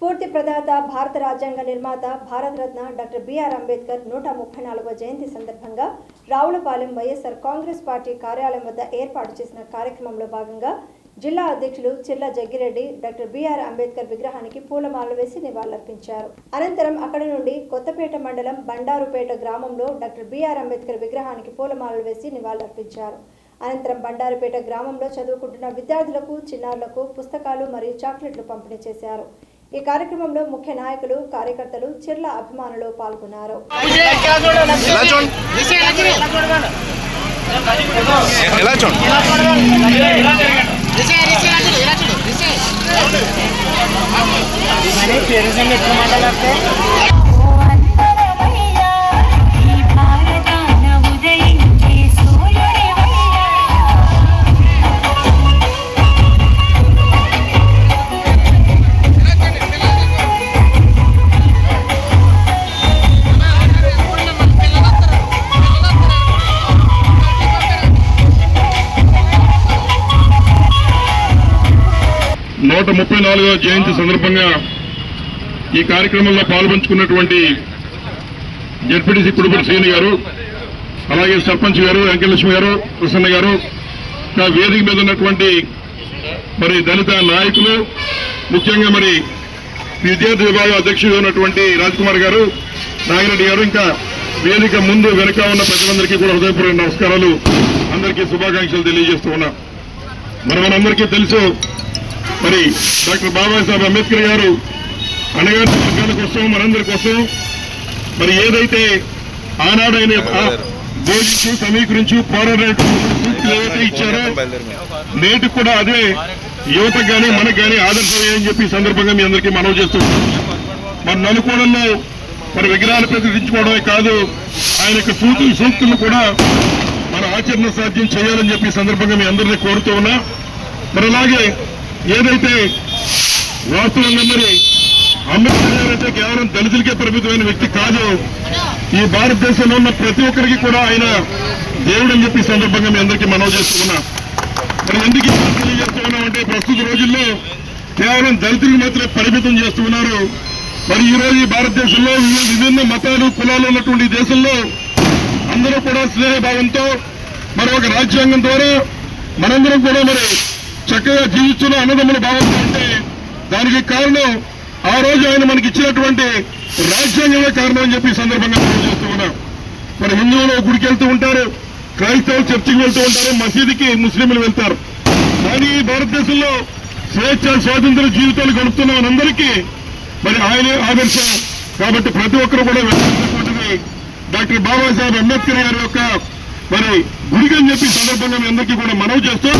స్ఫూర్తి ప్రదాత భారత రాజ్యాంగ నిర్మాత భారతరత్న డాక్టర్ బిఆర్ అంబేద్కర్ నూట ముప్పై నాలుగవ జయంతి సందర్భంగా రావులపాలెం వైఎస్ఆర్ కాంగ్రెస్ పార్టీ కార్యాలయం వద్ద ఏర్పాటు చేసిన కార్యక్రమంలో భాగంగా జిల్లా అధ్యక్షులు Chilla Jaggireddy doctor B R Ambedkar విగ్రహానికి పూలమాలలు వేసి నివాళులర్పించారు. అనంతరం అక్కడి నుండి కొత్తపేట మండలం బండారుపేట గ్రామంలో డాక్టర్ బిఆర్ అంబేద్కర్ విగ్రహానికి పూలమాలలు వేసి నివాళులర్పించారు. అనంతరం బండారుపేట గ్రామంలో చదువుకుంటున్న విద్యార్థులకు చిన్నారులకు పుస్తకాలు మరియు చాక్లెట్లు పంపిణీ చేశారు. ఈ కార్యక్రమంలో ముఖ్య నాయకులు కార్యకర్తలు చిర్ల అభిమానులు పాల్గొన్నారు. ఎలా నూట ముప్పై నాలుగవ జయంతి సందర్భంగా ఈ కార్యక్రమంలో పాల్పంచుకున్నటువంటి జడ్పీటీసీ కుడుపటి శ్రీని గారు అలాగే సర్పంచ్ గారు వెంకటలక్ష్మి గారు ప్రసన్న గారు ఇంకా వేదిక మీద ఉన్నటువంటి మరి దళిత నాయకులు ముఖ్యంగా మరి విద్యార్థి విభాగం అధ్యక్షుడు ఉన్నటువంటి కుమార్ గారు నాగిరెడ్డి గారు ఇంకా వేదిక ముందు వెనుక ఉన్న ప్రజలందరికీ కూడా హృదయపూర్వక నమస్కారాలు. అందరికీ శుభాకాంక్షలు తెలియజేస్తూ ఉన్నా. మరి మనందరికీ తెలుసు మరి డాక్టర్ బాబాసాహెబ్ అంబేద్కర్ గారు అణగారిన వర్గాల కోసం మనందరి కోసం మరి ఏదైతే ఆనాడైన బోధించు సమీకరించి పోరాడేటువంటి సూక్తులు ఇచ్చారో నేటికి కూడా అదే యువతకు కానీ మనకు కానీ ఆదర్శమే అని చెప్పి సందర్భంగా మీ అందరికీ మనవి చేస్తున్నాం మరి నలుకోణంలో మరి విగ్రహాలు ప్రతిష్ఠించుకోవడమే కాదు ఆయన యొక్క సూతులు సూక్తులు కూడా మన ఆచరణ సాధ్యం చేయాలని చెప్పి సందర్భంగా మీ అందరినీ కోరుతూ ఉన్నా. మరి అలాగే ఏదైతే వాస్తవంగా మరి అంబేద్కర్ గారు అయితే కేవలం దళితులకే పరిమితమైన వ్యక్తి కాదు. ఈ భారతదేశంలో ఉన్న ప్రతి ఒక్కరికి కూడా ఆయన దేవుడు అని చెప్పి సందర్భంగా మీ అందరికీ మనవి చేస్తూ మరి ఎందుకు తెలియజేస్తున్నాం అంటే ప్రస్తుత రోజుల్లో కేవలం దళితులకు మాత్రమే పరిమితం చేస్తున్నారు మరి ఈ రోజు ఈ భారతదేశంలో విభిన్న మతాలు కులాలు ఉన్నటువంటి దేశంలో అందరూ కూడా స్నేహభావంతో మరి ఒక రాజ్యాంగం ద్వారా మనందరం కూడా మరి చక్కగా జీవిస్తున్న అన్నదమ్ముల భావంతో దానికి కారణం ఆ రోజు ఆయన మనకి ఇచ్చినటువంటి రాజ్యాంగమే కారణం అని చెప్పి సందర్భంగా మనం చేస్తూ ఉన్నాం. మన హిందువులు గుడికి వెళ్తూ ఉంటారు క్రైస్తవులు చర్చికి వెళ్తూ ఉంటారు మసీదుకి ముస్లింలు వెళ్తారు. కానీ భారతదేశంలో స్వేచ్ఛ స్వాతంత్ర జీవితాలు గడుపుతున్న మనందరికీ మరి ఆయనే ఆదర్శం. కాబట్టి ప్రతి ఒక్కరు కూడా వెళ్ళాల్సినటువంటిది డాక్టర్ బాబాసాహెబ్ అంబేద్కర్ గారి యొక్క మరి గుడికని అని చెప్పి సందర్భంగా మీ అందరికీ కూడా మనవి చేస్తూ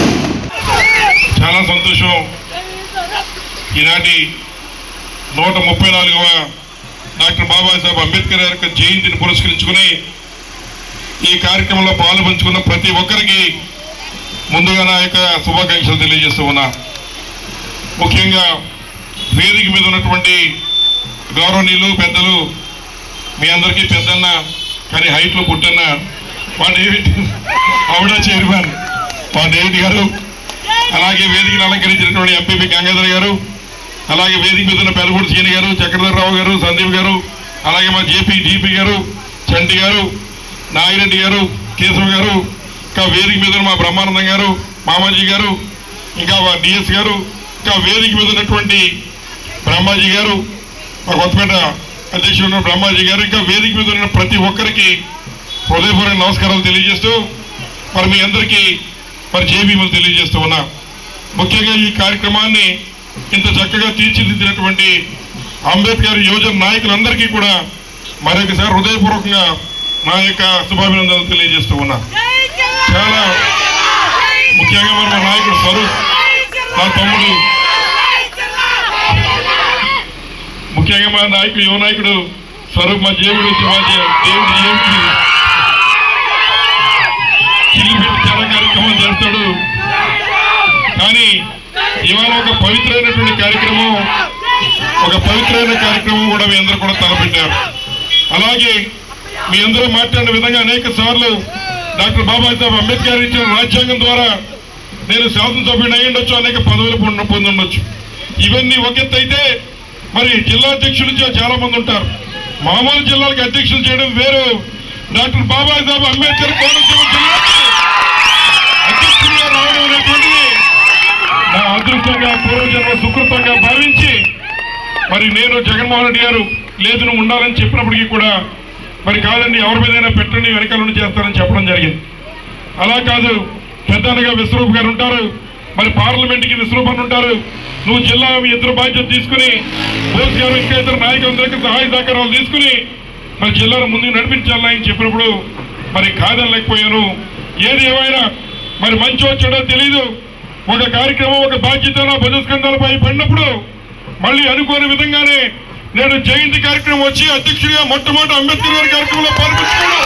చాలా సంతోషం. ఈనాటి నూట ముప్పై నాలుగవ డాక్టర్ బాబాసాహెబ్ అంబేద్కర్ గారి యొక్క జయంతిని పురస్కరించుకుని ఈ కార్యక్రమంలో పాల్పంచుకున్న ప్రతి ఒక్కరికి ముందుగా నా యొక్క శుభాకాంక్షలు తెలియజేస్తూ ఉన్నా. ముఖ్యంగా వేదిక మీద ఉన్నటువంటి గౌరవనీయులు పెద్దలు మీ అందరికీ పెద్దన్న కానీ హైట్లో పుట్టన్న వాడు ఏమిటి? ఆవిడ చైర్మన్ వాడు డేవిడ్ గారు? అలాగే వేదికను అలంకరించినటువంటి ఎంపీపీ గంగాధర్ గారు అలాగే వేదిక మీద ఉన్న పెదగూడి సీని గారు చక్రధరరావు గారు సందీప్ గారు అలాగే మా జేపీ డీపీ గారు చంటి గారు నాగిరెడ్డి గారు కేశవ్ గారు ఇంకా వేదిక మీద మా బ్రహ్మానందం గారు మామాజీ గారు ఇంకా మా డిఎస్ గారు ఇంకా వేదిక మీద ఉన్నటువంటి బ్రహ్మాజీ గారు మా కొత్తపేట అధ్యక్షుడు బ్రహ్మాజీ గారు ఇంకా వేదిక మీద ఉన్న ప్రతి ఒక్కరికి హృదయపూర్వక నమస్కారాలు తెలియజేస్తూ మరి మీ అందరికీ మరి జేబీ తెలియజేస్తూ ఉన్నా. ముఖ్యంగా ఈ కార్యక్రమాన్ని ఇంత చక్కగా తీర్చిదిద్దినటువంటి అంబేద్కర్ యోజన నాయకులందరికీ కూడా మరొకసారి హృదయపూర్వకంగా నా యొక్క శుభాభినందనలు తెలియజేస్తూ ఉన్నా. చాలా ముఖ్యంగా మరి మా నాయకుడు స్వరూప్ నా తమ్ముడు. ముఖ్యంగా మా నాయకుడు యువ నాయకుడు స్వరూప్ మా దేవుడు మా దే- దేవుడు దేవుడికి చాలా కార్యక్రమం చేస్తాడు. కానీ ఇవాళ ఒక పవిత్రమైనటువంటి కార్యక్రమం ఒక పవిత్రమైన కార్యక్రమం కూడా మీ అందరూ కూడా తలపెట్టారు. అలాగే మీ అందరూ మాట్లాడిన విధంగా అనేక సార్లు డాక్టర్ బాబాసాహెబ్ అంబేద్కర్ ఇచ్చిన రాజ్యాంగం ద్వారా నేను శాసనసభ్యుడు అయి ఉండొచ్చు అనేక పదవులు పొందుండొచ్చు ఇవన్నీ ఒకెత్తైతే మరి జిల్లా అధ్యక్షులు నుంచి చాలా మంది ఉంటారు. మామూలు జిల్లాలకు అధ్యక్షులు చేయడం వేరు. డాక్టర్ బాబాసాహెబ్ అంబేద్కర్ కోనసీమ జిల్లా పూర్వజన్మ సుకృతంగా భావించి మరి నేను జగన్మోహన్ రెడ్డి గారు లేదు నువ్వు ఉండాలని చెప్పినప్పటికీ కూడా మరి కాదండి ఎవరి మీదైనా పెట్టండి వెనకాల నుండి చేస్తారని చెప్పడం జరిగింది. అలా కాదు పెద్దనగా విశ్వరూప్ గారు ఉంటారు మరి పార్లమెంట్కి విశ్వరూప్ అని ఉంటారు. నువ్వు జిల్లా ఇద్దరు బాధ్యత తీసుకుని బోస్ గారు ఇంకా ఇద్దరు నాయకులందరికీ సహాయ సహకారాలు తీసుకుని మరి జిల్లాను ముందుకు నడిపించాలని చెప్పినప్పుడు మరి కాదనలేకపోయాను ఏది ఏమైనా మరి మంచో చెడో తెలీదు. ఒక కార్యక్రమం ఒక బాధ్యత నా భుజస్కంధాలపై పడినప్పుడు మళ్ళీ అనుకోని విధంగానే నేను జయంతి కార్యక్రమం వచ్చి అధ్యక్షుడిగా మొట్టమొదటి అంబేద్కర్ గారి కార్యక్రమంలో పాల్గొంటున్నాను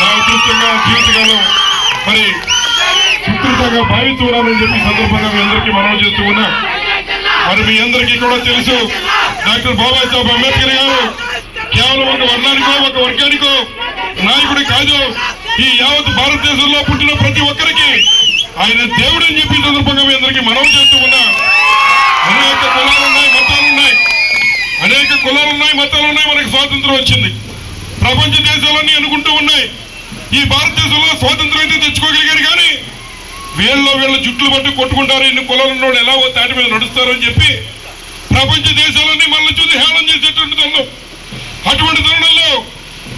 నా అదృష్టంగా జీవితకాలం మరి సుకృతంగా భావిస్తున్నానని చెప్పి సందర్భంగా మీ అందరికీ మనవి చేస్తూ ఉన్నా. మరి మీ అందరికీ కూడా తెలుసు డాక్టర్ బాబాసాహెబ్ అంబేద్కర్ గారు కేవలం ఒక వర్ణానికో ఒక వర్గానికో నాయకుడి కాదు. ఈ యావత్ భారతదేశంలో పుట్టిన ప్రతి ఒక్కరికి ఆయన దేవుడు అని చెప్పి సందర్భంగా మీ అందరికీ మనవి చేస్తూ ఉన్నా. అనేక కులాలు ఉన్నాయి మతాలు ఉన్నాయి అనేక కులాలు ఉన్నాయి మతాలు ఉన్నాయి మనకి స్వాతంత్రం వచ్చింది. ప్రపంచ దేశాలన్నీ అనుకుంటూ ఉన్నాయి. ఈ భారతదేశంలో స్వాతంత్రం అయితే తెచ్చుకోగలిగారు కానీ వీళ్ళలో వీళ్ళ జుట్లు పట్టు కొట్టుకుంటారు. ఇన్ని కులాలు ఉన్నోడు ఎలా ఓ తాటి మీద నడుస్తారు అని చెప్పి ప్రపంచ దేశాలన్నీ మనల్ని చూసి హేళన చేసేటువంటి తరుణం. అటువంటి తరుణంలో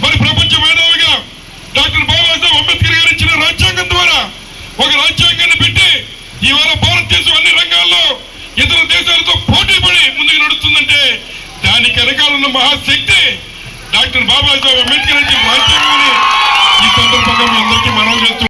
మరి ప్రపంచ మేధావిగా డాక్టర్ బాబాసాహెబ్ అంబేద్కర్ గారు ఇచ్చిన రాజ్యాంగం ద్వారా ఒక రాజ్యాంగాన్ని పెట్టి ఇవాళ భారతదేశం అన్ని రంగాల్లో ఇతర దేశాలతో పోటీ పడి ముందుకు నడుస్తుందంటే దానికి వెనకాల ఉన్న మహాశక్తి డాక్టర్ బాబాసాహెబ్ అంబేద్కర్ అంటే రాజ్యాంగం ఈ సందర్భంగా మీ అందరికీ మనం చేస్తున్నాం